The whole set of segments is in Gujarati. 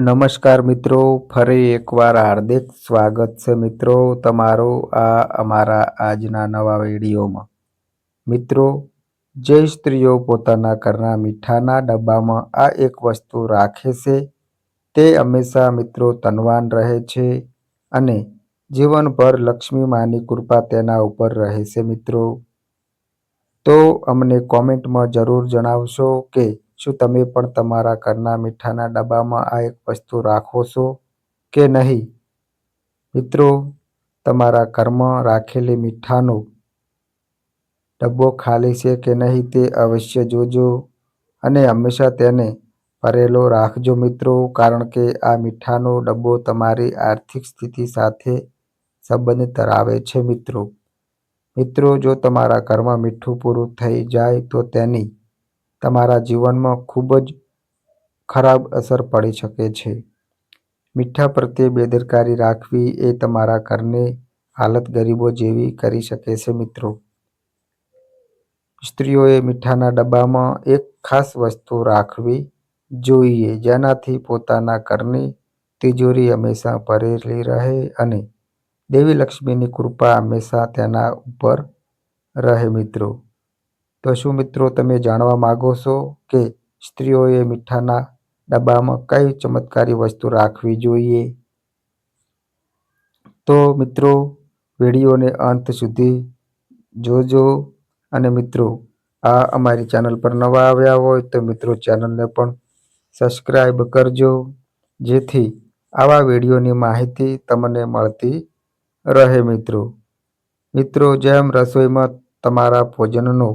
નમસ્કાર મિત્રો, ફરી એકવાર હાર્દિક સ્વાગત છે મિત્રો તમારું આ અમારા આજના નવા વિડીયોમાં. મિત્રો, જે સ્ત્રીઓ પોતાના ઘરના મીઠાના ડબ્બામાં આ એક વસ્તુ રાખે છે, તે હંમેશા મિત્રો તનવાન રહે છે અને જીવનભર લક્ષ્મી માની કૃપા તેના ઉપર રહે છે મિત્રો. તો અમને કોમેન્ટમાં જરૂર જણાવશો કે શું તમે પણ તમારા ઘરના મીઠાના ડબ્બામાં આ એક વસ્તુ રાખો છો કે નહીં? મિત્રો, તમારા ઘરમાં રાખેલી મીઠાનો ડબ્બો ખાલી છે કે નહીં તે અવશ્ય જોજો અને હંમેશા તેને ભરેલો રાખજો મિત્રો, કારણ કે આ મીઠાનો ડબ્બો તમારી આર્થિક સ્થિતિ સાથે સંબંધ ધરાવે છે મિત્રો. મિત્રો, જો તમારા ઘરમાં મીઠું પૂરું થઈ જાય તો તેની તમારા જીવનમાં ખૂબ જ ખરાબ અસર પડી શકે છે. મીઠા પ્રત્યે બેદરકારી રાખવી એ તમારા ઘરની હાલત ગરીબો જેવી કરી શકે છે મિત્રો. સ્ત્રીઓએ મીઠાના ડબ્બામાં એક ખાસ વસ્તુ રાખવી જોઈએ, જેનાથી પોતાના ઘરની તિજોરી હંમેશા ભરેલી રહે અને દેવી લક્ષ્મીની કૃપા હંમેશા તેના ઉપર રહે મિત્રો. તો શું મિત્રો તમે જાણવા માગો છો કે સ્ત્રીઓએ મીઠાના ડબ્બામાં કઈ ચમત્કારી વસ્તુ રાખવી જોઈએ? તો મિત્રો, વિડીયોને અંત સુધી જોજો અને મિત્રો, આ અમારી ચેનલ પર નવા આવ્યા હોય તો મિત્રો ચેનલને પણ સબસ્ક્રાઈબ કરજો, જેથી આવા વિડીયોની માહિતી તમને મળતી રહે મિત્રો. મિત્રો, જેમ રસોઈમાં તમારા ભોજનનો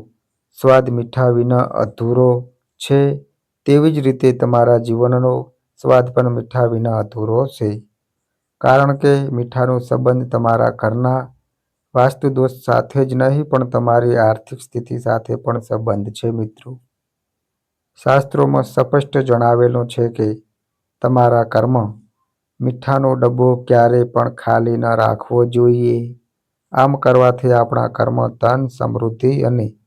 સ્વાદ મીઠા વિના અધૂરો છે. તેવી જ રીતે તમારા જીવનનો સ્વાદ પણ મીઠા વિના અધૂરો છે. કારણ કે મીઠાનો સંબંધ તમારા ઘરના વાસ્તુ દોષ સાથે જ નહીં, પણ તમારી આર્થિક સ્થિતિ સાથે પણ સંબંધ છે, મિત્રો. શાસ્ત્રોમાં સ્પષ્ટ જણાવેલું છે કે તમારા કર્મ મીઠાનો ડબ્બો ક્યારેય પણ ખાલી ન રાખવો જોઈએ. આમ કરવાથી આપણા કર્મ ધન, સમૃદ્ધિ અને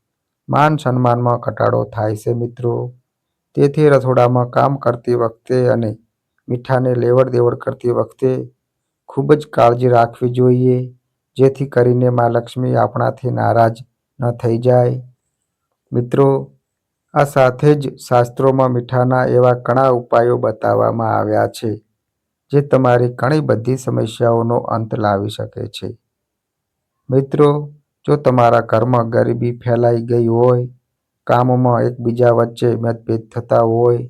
માન સન્માનમાં ઘટાડો થાય છે મિત્રો. તેથી રસોડામાં કામ કરતી વખતે અને મીઠાને લેવડ દેવડ કરતી વખતે ખૂબ જ કાળજી રાખવી જોઈએ, જેથી કરીને મા લક્ષ્મી આપણાથી નારાજ ન થઈ જાય. મિત્રો, આ સાથે જ શાસ્ત્રોમાં મીઠાના એવા ઘણા ઉપાયો બતાવવામાં આવ્યા છે, જે તમારી ઘણી બધી સમસ્યાઓનો અંત લાવી શકે છે. મિત્રો જો તમારા ઘરમાં ગરીબી ફેલાઈ ગઈ હોય, કામમાં એકબીજા વચ્ચે મતભેદ થતા હોય,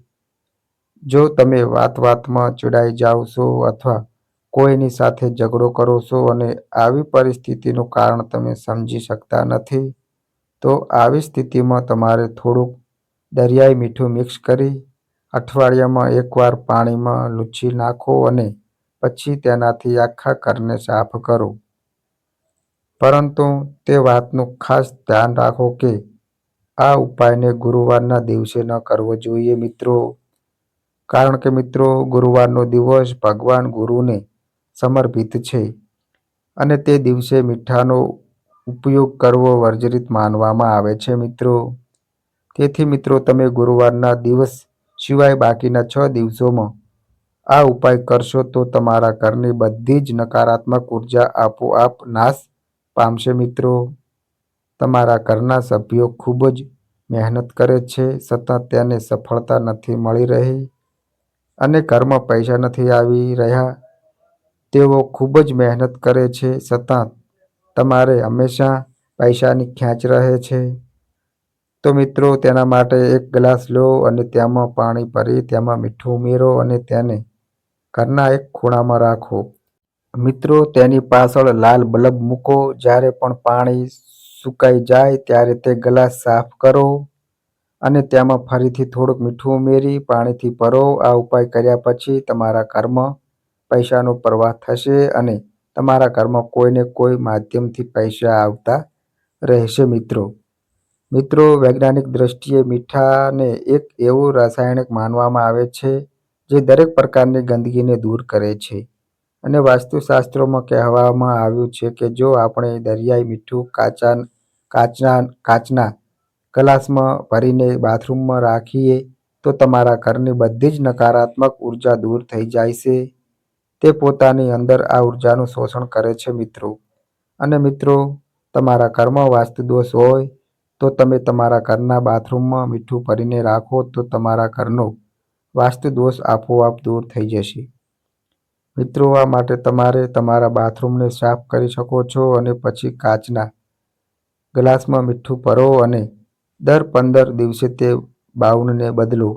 જો તમે વાત વાતમાં ચીડાઈ જાઓ છો અથવા કોઈની સાથે ઝઘડો કરો છો અને આવી પરિસ્થિતિનું કારણ તમે સમજી શકતા નથી, તો આવી સ્થિતિમાં તમારે થોડુંક દરિયાઈ મીઠું મિક્સ કરી અઠવાડિયામાં એકવાર પાણીમાં લૂછી નાખો અને પછી તેનાથી આખા ઘરને સાફ કરો. પરંતુ તે વાતનું ખાસ ધ્યાન રાખો કે આ ઉપાયને ગુરુવારના દિવસે ન કરવો જોઈએ મિત્રો. કારણ કે મિત્રો, ગુરુવારનો દિવસ ભગવાન ગુરુને સમર્પિત છે અને તે દિવસે મીઠાનો ઉપયોગ કરવો વર્જરિત માનવામાં આવે છે મિત્રો. તેથી મિત્રો, તમે ગુરુવારના દિવસ સિવાય બાકીના છ દિવસોમાં આ ઉપાય કરશો તો તમારા ઘરની બધી જ નકારાત્મક ઊર્જા આપોઆપ નાશ પામશે મિત્રો, તમારા ઘરના સભ્યો ખૂબ જ મહેનત કરે છે છતાં તેને સફળતા નથી મળી રહી અને ઘરમાં પૈસા નથી આવી રહ્યા. તેઓ ખૂબ જ મહેનત કરે છે છતાં તમારે હંમેશા પૈસાની ખેંચ રહે છે. તો મિત્રો, તેના માટે એક ગ્લાસ લો અને તેમાં પાણી ભરી, તેમાં મીઠું ઉમેરો અને તેને ઘરના એક ખૂણામાં રાખો. મિત્રો, તેની પાછળ લાલ બલ્બ મૂકો. જ્યારે પણ પાણી સુકાઈ જાય, ત્યારે તે ગ્લાસ સાફ કરો અને તેમાં ફરીથી થોડુંક મીઠું ઉમેરી, પાણીથી ભરો. આ ઉપાય કર્યા પછી તમારા ઘરમાં પૈસાનો પ્રવાહ થશે અને તમારા ઘરમાં કોઈને કોઈ માધ્યમથી પૈસા આવતા રહેશે, મિત્રો. મિત્રો, વૈજ્ઞાનિક દ્રષ્ટિએ મીઠાને એક એવું રાસાયણિક માનવામાં આવે છે જે દરેક પ્રકારની ગંદકીને દૂર કરે છે. અને વાસ્તુશાસ્ત્રોમાં કહેવામાં આવ્યું છે કે જો આપણે દરિયાઈ મીઠું કાચા કાચના કાચના ગ્લાસમાં ભરીને બાથરૂમમાં રાખીએ, તો તમારા ઘરની બધી જ નકારાત્મક ઊર્જા દૂર થઈ જાય છે. તે પોતાની અંદર આ ઉર્જાનું શોષણ કરે છે મિત્રો. અને મિત્રો, તમારા ઘરમાં વાસ્તુ દોષ હોય, તો તમે તમારા ઘરના બાથરૂમમાં મીઠું ભરીને રાખો, તો તમારા ઘરનો વાસ્તુ દોષ આપોઆપ દૂર થઈ જશે. મિત્રો, આ માટે તમારે તમારા બાથરૂમને સાફ કરી શકો છો અને પછી કાચના ગ્લાસમાં મીઠું ભરો અને દર પંદર દિવસે તે બાઉલને બદલો.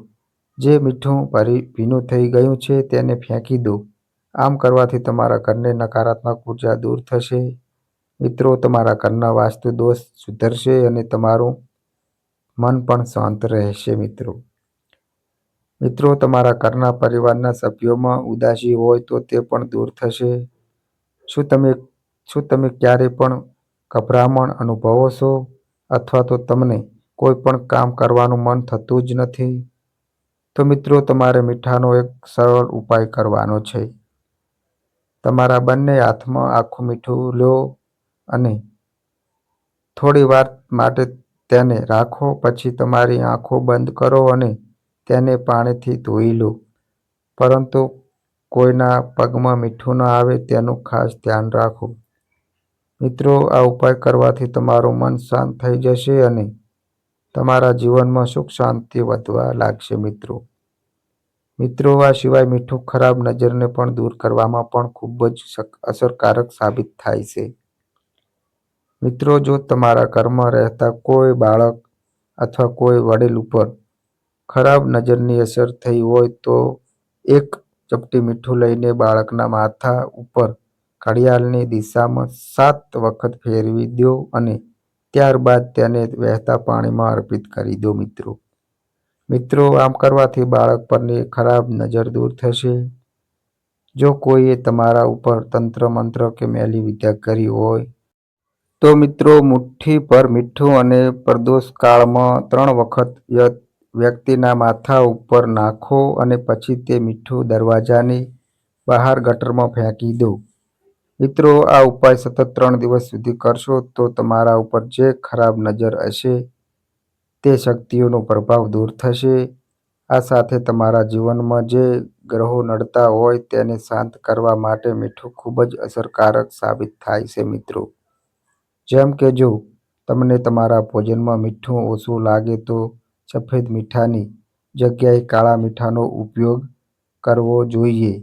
જે મીઠું ભરી ભીનું થઈ ગયું છે તેને ફેંકી દો. આમ કરવાથી તમારા ઘરની નકારાત્મક ઊર્જા દૂર થશે. મિત્રો, તમારા ઘરના વાસ્તુ દોષ સુધરશે અને તમારું મન પણ શાંત રહેશે, મિત્રો. મિત્રો, તમારા ઘરના પરિવારના સભ્યોમાં ઉદાસી હોય તો તે પણ દૂર થશે. શું તમે શું તમે ક્યારે પણ ગભરામણ અનુભવો છો? અથવા તો તમને કોઈ પણ કામ કરવાનું મન થતું જ નથી? તો મિત્રો, તમારે મીઠાનો એક સરળ ઉપાય કરવાનો છે. તમારા બંને હાથમાં આખું મીઠું લો અને થોડી વાર માટે તેને રાખો. પછી તમારી આંખો બંધ કરો અને તેને પાણીથી ધોઈ લો. પરંતુ કોઈના પગમાં મીઠું ન આવે તેનું ખાસ ધ્યાન રાખો. મિત્રો, આ ઉપાય કરવાથી તમારું મન શાંત થઈ જશે અને તમારા જીવનમાં સુખ શાંતિ વધવા લાગશે મિત્રો. મિત્રો, આ સિવાય મીઠું ખરાબ નજરને પણ દૂર કરવામાં પણ ખૂબ જ અસરકારક સાબિત થાય છે. મિત્રો, જો તમારા ઘરમાં રહેતા કોઈ બાળક અથવા કોઈ વડીલ ઉપર ખરાબ નજરની અસર થઈ હોય તો એક ચપટી મીઠું લઈને બાળકના માથા ઉપર ઘડિયાળની દિશામાં સાત વખત ફેરવી દો અને ત્યારબાદ તેને વહેતા પાણીમાં અર્પિત કરી દો મિત્રો. મિત્રો, આમ કરવાથી બાળક પરની ખરાબ નજર દૂર થશે. જો કોઈએ તમારા ઉપર તંત્ર મંત્ર કે મેલી વિદ્યા કરી હોય, તો મિત્રો, મુઠ્ઠી પર મીઠું અને પ્રદોષ કાળમાં ત્રણ વખત વ્યક્તિના માથા ઉપર નાખો અને પછી તે મીઠું દરવાજાની બહાર ગટરમાં ફેંકી દો. મિત્રો, આ ઉપાય સતત ત્રણ દિવસ સુધી કરશો તો તમારા ઉપર જે ખરાબ નજર હશે તે શક્તિઓનો પ્રભાવ દૂર થશે. આ સાથે તમારા જીવનમાં જે ગ્રહો નડતા હોય તેને શાંત કરવા માટે મીઠું ખૂબ જ અસરકારક સાબિત થાય છે મિત્રો. જેમ કે જો તમને તમારા ભોજનમાં મીઠું ઓછું લાગે તો સફેદ મીઠાની જગ્યાએ કાળા મીઠાનો ઉપયોગ કરવો જોઈએ.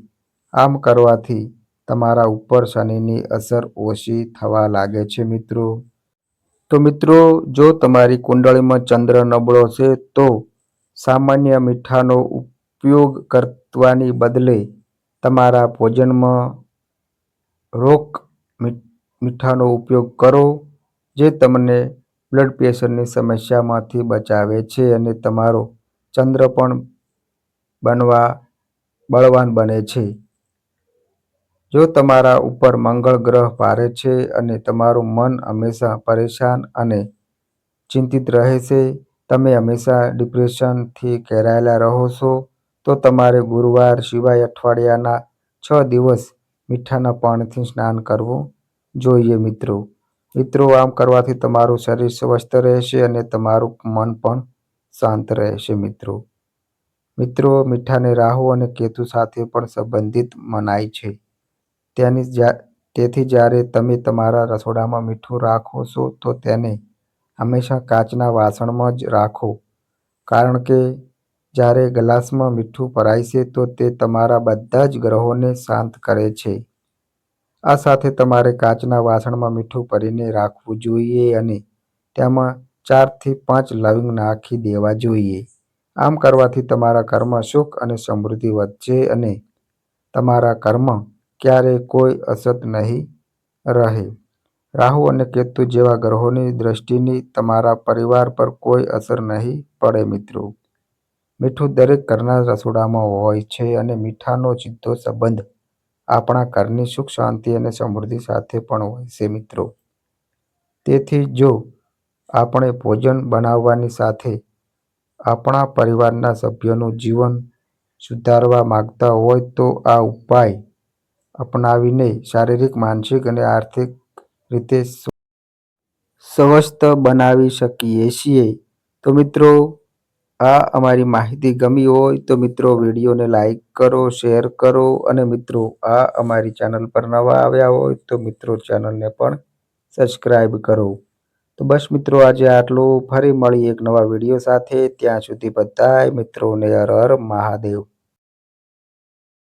આમ કરવાથી તમારા ઉપર શનિની અસર ઓછી થવા લાગે છે મિત્રો. તો મિત્રો, જો તમારી કુંડળીમાં ચંદ્ર નબળો છે, તો સામાન્ય મીઠાનો ઉપયોગ કરવાની બદલે તમારા ભોજનમાં રોક મીઠાનો ઉપયોગ કરો, જે તમને બ્લડ પ્રેશરની સમસ્યામાંથી બચાવે છે અને તમારો ચંદ્ર પણ બનવા, બળવાન બને છે. જો તમારા ઉપર મંગળ ગ્રહ ભારે છે અને તમારું મન હંમેશા પરેશાન અને ચિંતિત રહે છે તમે હંમેશા ડિપ્રેશનથી ઘેરાયેલા રહો છો, તો તમારે ગુરુવાર સિવાય અઠવાડિયાના છ દિવસ મીઠાના પાણીથી સ્નાન કરવું જોઈએ મિત્રો. મિત્રો, આમ કરવાથી તમારું શરીર સ્વસ્થ રહેશે અને તમારું મન પણ શાંત રહેશે, મિત્રો. મિત્રો, મીઠાને રાહુ અને કેતુ સાથે પણ સંબંધિત મનાય છે. તેની તેથી જ્યારે તમે તમારા રસોડામાં મીઠું રાખો છો, તો તેને હંમેશા કાચના વાસણમાં જ રાખો. કારણ કે જ્યારે ગ્લાસમાં મીઠું ભરાય છે, તો તે તમારા બધા જ ગ્રહોને શાંત કરે છે. આ સાથે તમારે કાચના વાસણમાં મીઠું ભરીને રાખવું જોઈએ અને તેમાં ચારથી પાંચ લવિંગ નાખી દેવા જોઈએ. આમ કરવાથી તમારા ઘરમાં સુખ અને સમૃદ્ધિ વધશે અને તમારા ઘરમાં ક્યારેય કોઈ અસત નહીં રહે. રાહુ અને કેતુ જેવા ગ્રહોની દ્રષ્ટિની તમારા પરિવાર પર કોઈ અસર નહીં પડે મિત્રો. મીઠું દરેક ઘરના રસોડામાં હોય છે અને મીઠાનો સીધો સંબંધ આપણા ઘરની સુખ, શાંતિ અને સમૃદ્ધિ સાથે પણ હોય છે મિત્રો. તેથી જો આપણે ભોજન બનાવવાની સાથે આપણા પરિવારના સભ્યોનું જીવન સુધારવા માંગતા હોય તો આ ઉપાય અપનાવીને શારીરિક, માનસિક અને આર્થિક રીતે સ્વસ્થ બનાવી શકીએ છીએ. તો મિત્રો આ અમારી માહિતી ગમી હોય તો મિત્રો વિડીયોને લાઈક કરો, શેર કરો અને મિત્રો આ અમારી ચેનલ પર નવા આવ્યા હોય તો મિત્રો ચેનલને પણ સબસ્ક્રાઈબ કરો. તો બસ મિત્રો આજે આટલું. ફરી મળી એક નવા વીડિયો સાથે. ત્યાં સુધી બધાય મિત્રોને હર હર મહાદેવ.